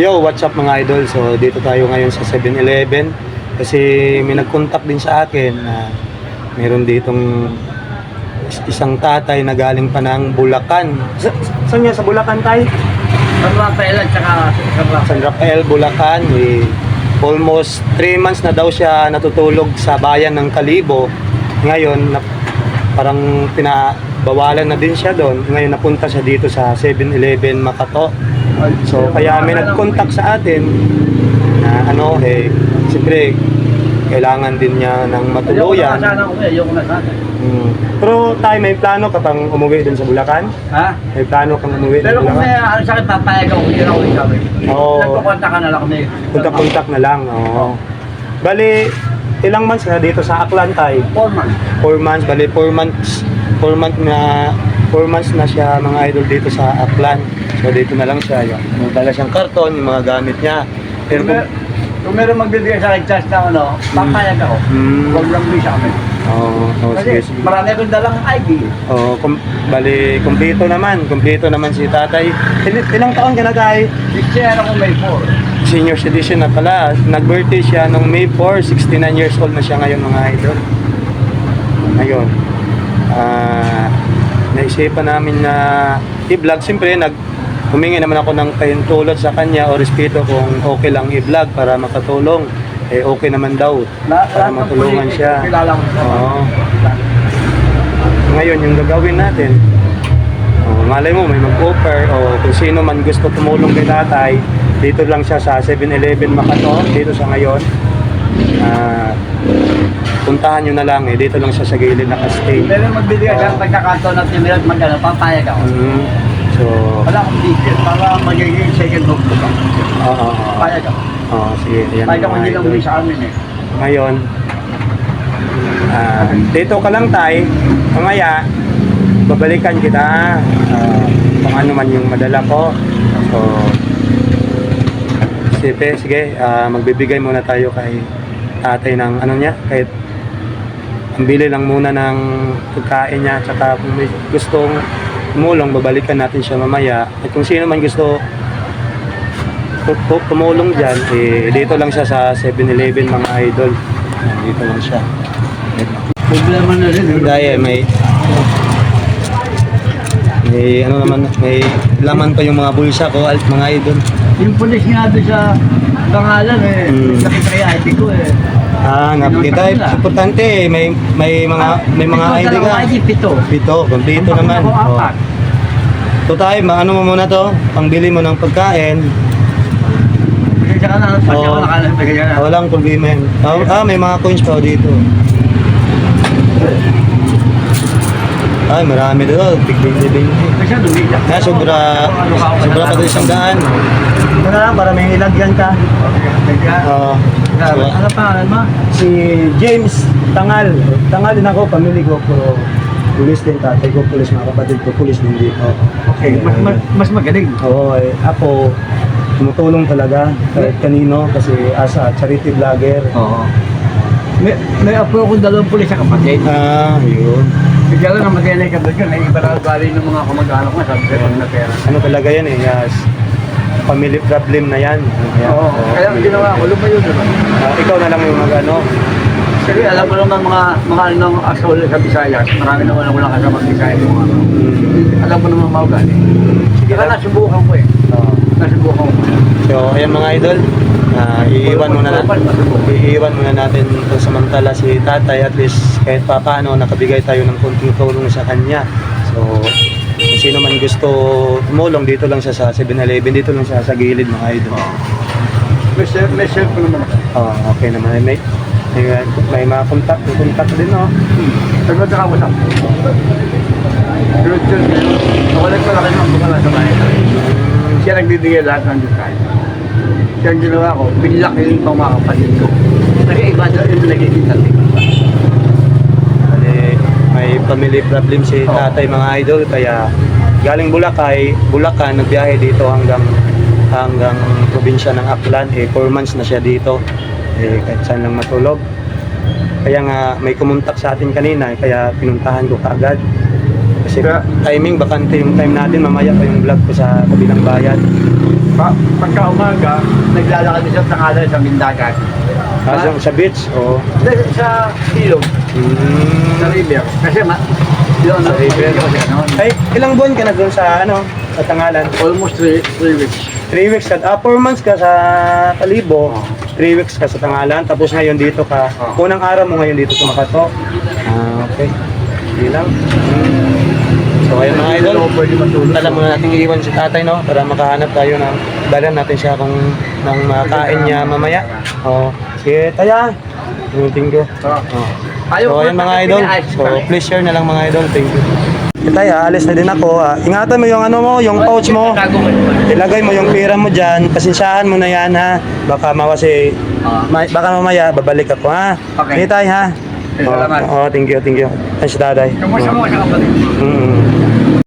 Yo, what's up mga idol? So, dito tayo ngayon sa 7-Eleven kasi may nag-contact din sa akin na meron ditong is- isang tatay na galing pa ng Bulacan. Sa, saan niya? Sa Bulacan tayo? San Rafael at saka San Rafael. San Rafael, Bulacan. Eh, almost 3 months na daw siya natutulog sa bayan ng Kalibo. Ngayon, na, parang pinabawalan na din siya doon. Ngayon, napunta siya dito sa 7-Eleven Makato. So, kaya may nag-contact sa atin na ano, eh, siyempre, kailangan din niya ng matuluyan. Ayoko na sana ako eh, ayoko na sana. Hmm. Pero tayo, may plano ka pang umuwi dun sa Bulacan? Ha? May plano kang umuwi Pero sa kung may Bulacan? ano sa akin, papayag ako, hindi na ako isabi. Oo. Nagkukonta ka na lang kami. Puntak-puntak na lang, oo. Bali, ilang months na dito sa Aklan tayo? Four months. 4 months, bali 4 months, 4 months na 4 months na siya mga idol dito sa Aklan. So dito na lang siya. Yun. May dala siyang karton, yung mga gamit niya. Pero Kung, kung, mer- kung meron magbibigay sa akin chance na ano, papayag ako. Hmm. Huwag lang bisa kami. Oo, oh, sige, Kasi sige. marami akong dalang ID. Oh, kum, bali, kumpleto naman. Kumpleto naman si tatay. Il- ilang taon ka na tayo? 60 ako may 4. Senior citizen na pala. Nag-birthday siya nung May 4, 69 years old na siya ngayon mga idol. Ngayon, ah, naisipan namin na i-vlog. Siyempre, nag humingi naman ako ng pahintulot sa kanya o respeto kung okay lang i-vlog para makatulong. Eh, okay naman daw. Para matulungan siya. Oo. Ngayon, yung gagawin natin, oh, malay mo, may mag-offer o kung sino man gusto tumulong kay tatay, dito lang siya sa 7-Eleven Makato, dito sa ngayon. Ah, puntahan nyo na lang eh, dito lang siya sa gilid nakastay. Sa Oo. akin pagkakataon at yung meron magkano, papayag ako. Mhm. So, Wala akong ticket para magiging second home ko. oo, oo. Papayag ako. Oo, sige, yan Kahit ako mga hindi lang idol. uli sa amin eh. Ngayon, ah, dito ka lang tay, mamaya, babalikan kita, ah, kung ano man yung madala ko. So, sige, sige, ah, magbibigay muna tayo kay tatay ng ano niya, kahit ang bili lang muna ng pagkain niya, tsaka kung may gustong tumulong, babalikan natin siya mamaya. At kung sino man gusto tu- tu- tumulong dyan, eh, dito lang siya sa 7-Eleven mga idol. Dito lang siya. Problema na rin. eh. Dahil may may ano naman, may laman pa yung mga bulsa ko at mga idol. Yung pulis nga doon sa pangalan eh. Hmm. Nakita kaya ko eh. Ah, nakita eh, importante eh, may may mga may mga ID ka. dalawang ID, pito. Pito, kompleto Ang naman. ako, Oh. apat. So tayo, ano mo muna to? Pangbili mo ng pagkain. Bigyan ka na. Oo. ako nakalang bigyan ka na. Ah, walang problema yan. Ah, ah, may mga coins pa dito. Ay, marami doon. Big big big. Na, sobra, sobra pa doon isang daan. Ito na lang, para may ilagyan ka. Oo. Grabe. So, Ano pangalan mo? si James Tangal. Tangal din ako, pamilya ko, pero pulis din tatay ko, pulis mga kapatid ko, pulis din dito. Okay, mas, mas, mas magaling. Oo, eh, ako, tumutulong talaga kahit kanino kasi as a charity vlogger. Oo. May, may apo akong dalawang pulis sa kapatid. Ah, yun. Bigla lang namatay na yung kapatid ko. Naiiba na bali ng mga kamag-anak ko. Sabi ko, pag na pera. Ano talaga yan eh, yes. Family problem na yan. Kaya, Oo. oo. Kaya ang ginawa ko, lumayo naman. Ah, ikaw na lang yung mag ano. Kasi alam mo naman mga mga ano ng asol sa Visayas. Marami naman ako lang kasama sa Visayas. Yung ano. Mm, Alam mo naman mga ugali. Sige na, nasubukan ko eh. So, ayan mga idol. Ah, iiwan muna na. Iiwan muna natin kung samantala si tatay at least kahit pa paano nakabigay tayo ng konting tulong sa kanya. So, kung sino man gusto tumulong dito lang siya sa 7-Eleven, dito lang siya sa gilid mga idol. May self, may self ko naman. Oh, okay naman. May, may, may mga contact, may contact din, na ako sa Pero yun, nakulit ko lang kayo ng bunga sa bahay. Nagbibigay lahat ng. Siya ang ginawa ko, yung pang mga kapatid ko. Kasi iba daw yung nagkikita. Bali, may family problem si tatay mga idol, kaya galing Bulacay, Bulacan, nagbiyahe dito hanggang hanggang probinsya ng Aklan. Eh, 4 months na siya dito. Eh, kahit saan lang matulog. Kaya nga, may kumuntak sa atin kanina, kaya pinuntahan ko kaagad. Kaya- timing, bakante yung time natin, mamaya pa yung vlog ko sa kabilang bayan. Pa, pagka umaga, naglalakad din siya sa kanan sa Mindagat. Ah, sa, sa beach? Oo. Hindi, sa ilog, sa Mm. river. Kasi ma, yun, Sa river. Ay, ilang buwan ka na doon sa ano? Sa Tangalan? almost three, three weeks. Three weeks ka, ah, four months ka sa Kalibo, three weeks ka sa Tangalan, tapos ngayon dito ka, unang araw mo ngayon dito sa Makato. Ah, okay. Hindi lang. Mm. So, ayun mga idol, alam muna natin iiwan si tatay, no? Para makahanap tayo ng, dalan natin siya kung ng makain niya mamaya. Oo. Sige, taya. Thank you. Oo. Oh. Ayaw So, ko ayun mga idol. So, please share na lang mga idol. Thank you. Tay, aalis na din ako. Ah, ingatan mo yung ano mo, yung pouch mo. Ko. Ilagay mo yung pera mo dyan. Pasensyahan mo na yan ha. Baka mawasi, Ah. ma- baka mamaya babalik ako ha. Okay. Okay tay ha. Salamat. Oo, oh, thank you, thank you. Ay, si tatay. Kamusta mo sa kapatid? Mm.